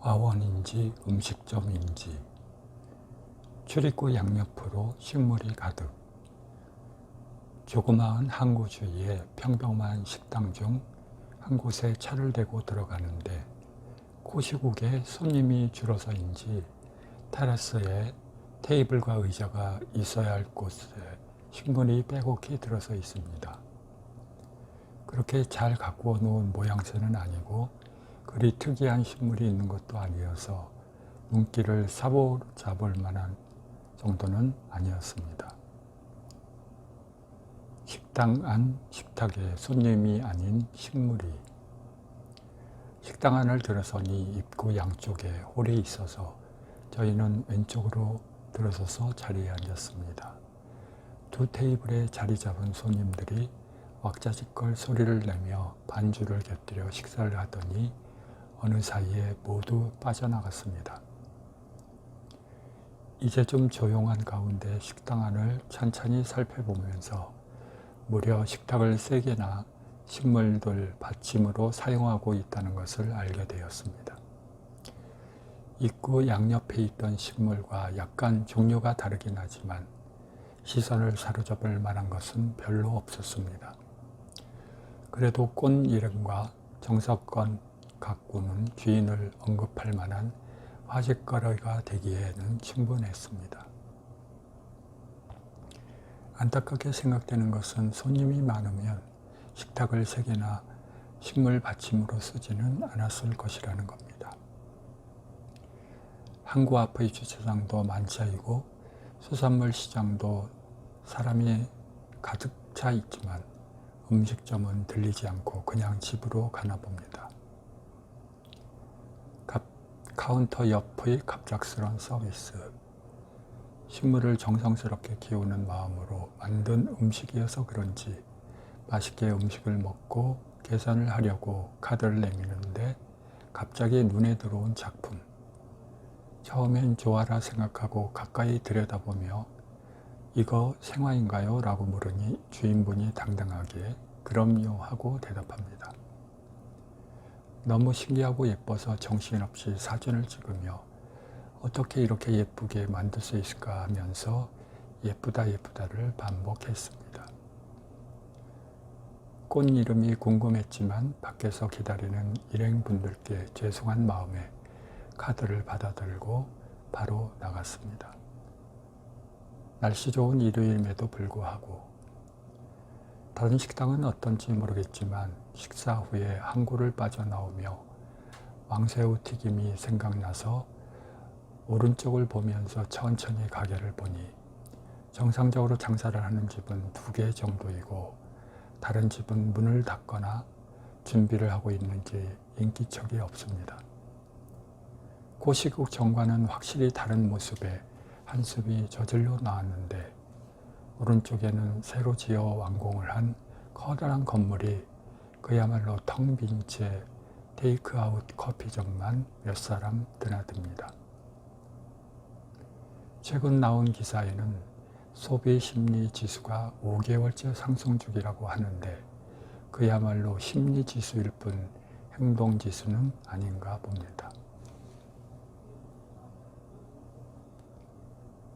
화원인지 음식점인지 출입구 양옆으로 식물이 가득 조그마한 항구 주위에 평범한 식당 중 한 곳에 차를 대고 들어가는데 코시국에 손님이 줄어서인지 테라스에 테이블과 의자가 있어야 할 곳에 식물이 빼곡히 들어서 있습니다. 그렇게 잘 가꾸어 놓은 모양새는 아니고 그리 특이한 식물이 있는 것도 아니어서 눈길을 사로잡을 만한 정도는 아니었습니다. 식당 안 식탁에 손님이 아닌 식물이 식당 안을 들어서니 입구 양쪽에 홀이 있어서 저희는 왼쪽으로 들어서서 자리에 앉았습니다. 두 테이블에 자리 잡은 손님들이 왁자지껄 소리를 내며 반주를 곁들여 식사를 하더니 어느 사이에 모두 빠져나갔습니다. 이제 좀 조용한 가운데 식당 안을 천천히 살펴보면서 무려 식탁을 세 개나 식물들 받침으로 사용하고 있다는 것을 알게 되었습니다. 입구 양옆에 있던 식물과 약간 종류가 다르긴 하지만 시선을 사로잡을 만한 것은 별로 없었습니다. 그래도 꽃 이름과 정석권 가꾸는 주인을 언급할 만한 화제거리가 되기에는 충분했습니다. 안타깝게 생각되는 것은 손님이 많으면 식탁을 세 개나 식물 받침으로 쓰지는 않았을 것이라는 겁니다. 항구 앞의 주차장도 만차이고 수산물 시장도 사람이 가득 차 있지만 음식점은 들리지 않고 그냥 집으로 가나 봅니다. 카운터 옆의 갑작스런 서비스. 식물을 정성스럽게 키우는 마음으로 만든 음식이어서 그런지 맛있게 음식을 먹고 계산을 하려고 카드를 내미는데 갑자기 눈에 들어온 작품. 처음엔 좋아라 생각하고 가까이 들여다보며 이거 생화인가요? 라고 물으니 주인분이 당당하게 그럼요 하고 대답합니다. 너무 신기하고 예뻐서 정신없이 사진을 찍으며 어떻게 이렇게 예쁘게 만들 수 있을까 하면서 예쁘다 예쁘다를 반복했습니다. 꽃 이름이 궁금했지만 밖에서 기다리는 일행분들께 죄송한 마음에 카드를 받아들고 바로 나갔습니다. 날씨 좋은 일요일임에도 불구하고 다른 식당은 어떤지 모르겠지만 식사 후에 항구를 빠져나오며 왕새우 튀김이 생각나서 오른쪽을 보면서 천천히 가게를 보니 정상적으로 장사를 하는 집은 두 개 정도이고 다른 집은 문을 닫거나 준비를 하고 있는지 인기척이 없습니다. 고시국 정과는 확실히 다른 모습의 한숲이 저절로 나왔는데 오른쪽에는 새로 지어 완공을 한 커다란 건물이 그야말로 텅 빈 채 테이크아웃 커피점만 몇 사람 드나듭니다. 최근 나온 기사에는 소비 심리 지수가 5개월째 상승 중이라고 하는데 그야말로 심리 지수일 뿐 행동 지수는 아닌가 봅니다.